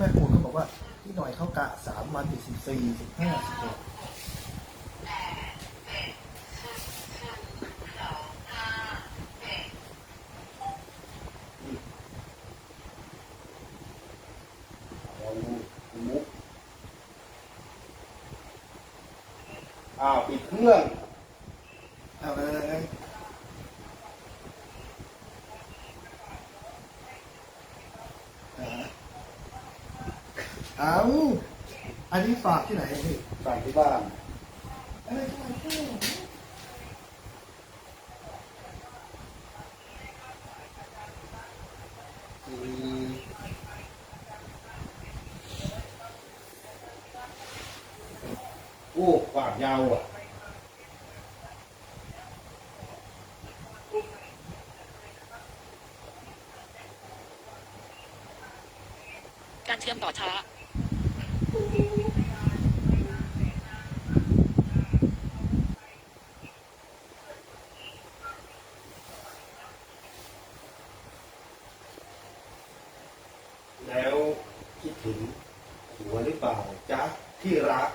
แม่ครูเขาบอกว่าพี่หน่อยเขากะสามวันติดสิบสี่สิบห้าสิบหกลองดูคุณมุกอ้าวปิดเครื่อง เอาเลย เอาอันนี้ฝากที่ไหนพี่สั่งที่บ้านอะไรที่ไหนพี่อืมโอ้ปากยาวอะการเชื่อมต่อช้า แล้วคิด ถึงหัวหรือเปล่าจ๊ะที่รัก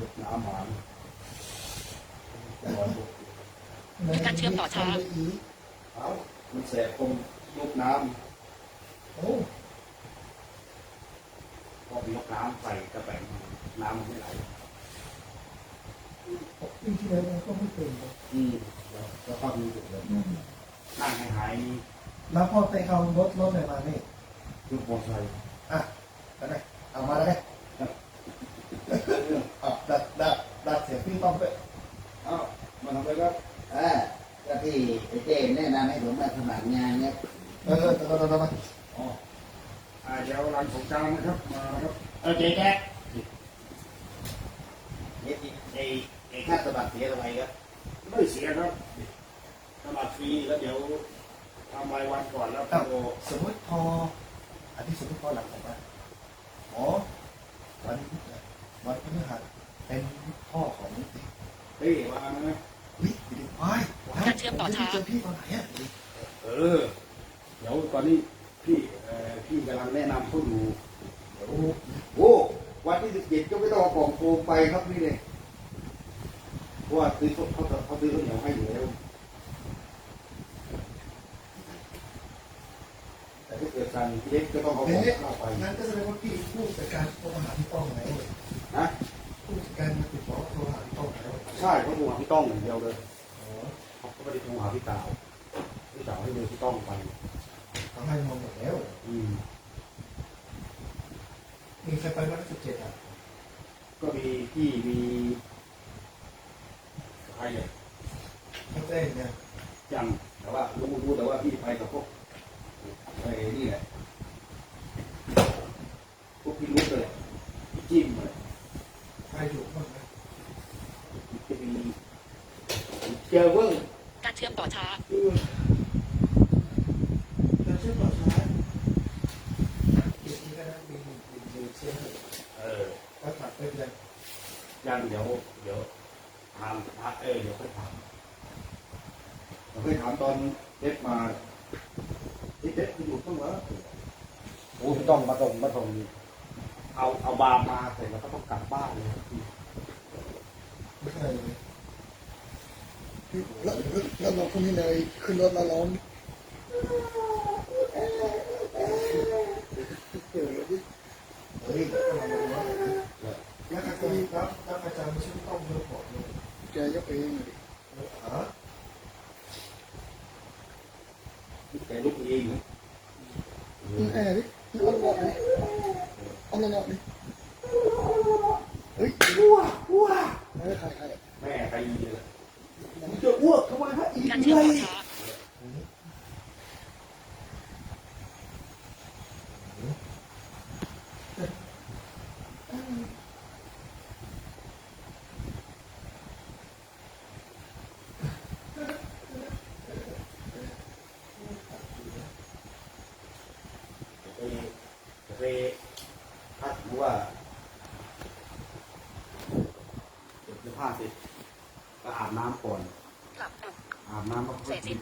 ยกน้ำหวานร้อนลูกการเชื่อมต่อช้า เอามันแสบตรงยกน้โอ้ำพอไปยกน้ำใส่กระแปงน้ำมันไม่ไหลปีที่แล้วมันก็ไม่เป็นเลยอืมแล้วแล้วก็มีจุดเลยนั่งให้หายแล้วพอไปเอารถรถอะไรมานี่ ยกมอเตอร์ไซค์อะไปไหนเอามาเลยอะดัดดัด ดัดเสียงพี่ต้องไปเอ้ามันทำไปก็อ่าก็ที่ไอ้เจมแนะนำให้ผมมาสมัครงานเนี่ยเออเออเออเออเอออ๋ออ่าเดี๋ยวรันสงกรารนะครับมานะครับเออเจ๊แจ๊คไอ้ไอ้ไอ้ค่าสมัครเสียอะไรครับไม่เสียครับสมัครฟรีแล้วเดี๋ยวทำรายวันก่อนแล้วเอ้าโทรสมมติพออันนี้สมมติพอหลังออกมาอ๋อวันวันพฤหัสเป็นพ่อของ เฮ้ยมาไหมวิดีวายว้าวการเชื่อมต่อช้า เจอพี่ตอนไหนอะเออ เดี๋ยวตอนนี้พี่เอ่อพี่กำลังแนะนำเขาอยู่โอ้โอ้วันที่สิบเจ็ดก็ไม่ต้องเอากล่องโฟมไปครับนี่เลยเพราะว่าซื้อเขาเขาเขาซื้อข้าวเหนียวให้อยู่แล้วแต่ถ้าเกิดสั่งเล็กก็ต้องเอาขเอ๊องเข้าไะงั้นก็แสดงว่าพี่ผู้จัดการโทรหาพี่ต้องไหนเว้ยนะผู้จัดการมาติดต่อโทรหา ใช่เขาโทรหาพี่ต้องอย่างเดียวเลยอ๋อเขาก็ไม่ได้โทรหาพี่สาวพี่สาวให้เบอร์พี่ต้องไปทำให้มองหมดแล้ว อืมมีใครไปวันที่สิบเจ็ดอะก็มีพี่มีใครเนี่ยเขาแจ้งเนี่ยยังแต่ว่ารู้รู้แต่ว่าพี่ไปกับพวกไอ้นี่แหละพวกพี่รู้เลยพี่จิ้มเลย ใครอยู่บ้างไหม จะมี เจอเวิ้งการเชื่อมต่อช้าเราเชื่อต่อช้าเดี๋ยวนี้ก็ได้มีมีมีเชื่อเออก็ถักไปเลยยังเดี๋ยวเดี๋ยวถามถามเออเดี๋ยวค่อยถามเดี๋ยวค่อยถามตอนเด็ดมาเด็ดเด็ดอยู่ต้องเหรอโอ้พี่ต้องมาส่งมาส่งเอาเอาบาร์มาเสร็จแล้วก็ต้องกลับบ้านเลยไม่ใช่เลย แล้วแล้วน้องคนนี้เลยขึ้นรถมาร้องเฮ้ยกำลังรู้ว่าแล้วอาจารย์ครับแล้วอาจารย์ไม่ใช่ต้องเลือกบอกเลยแกยกเองเลยฮะแกลุกเองนะอืมแอร์ดิเอาหน่อยดิเอาหน่อยดิเฮ้ยอ้วกอ้วกเฮ้ยใครใครแม่ไปเลยมึง จะอ้วกทำไมฮะอีการเชื่อมต่อช้าจะไปจะไปถ้าสมมติว่าเก็บเสื้อผ้าเสร็จก็อาบน้ำก่อนกลับปุ่ม อาบน้ำก็ค่อ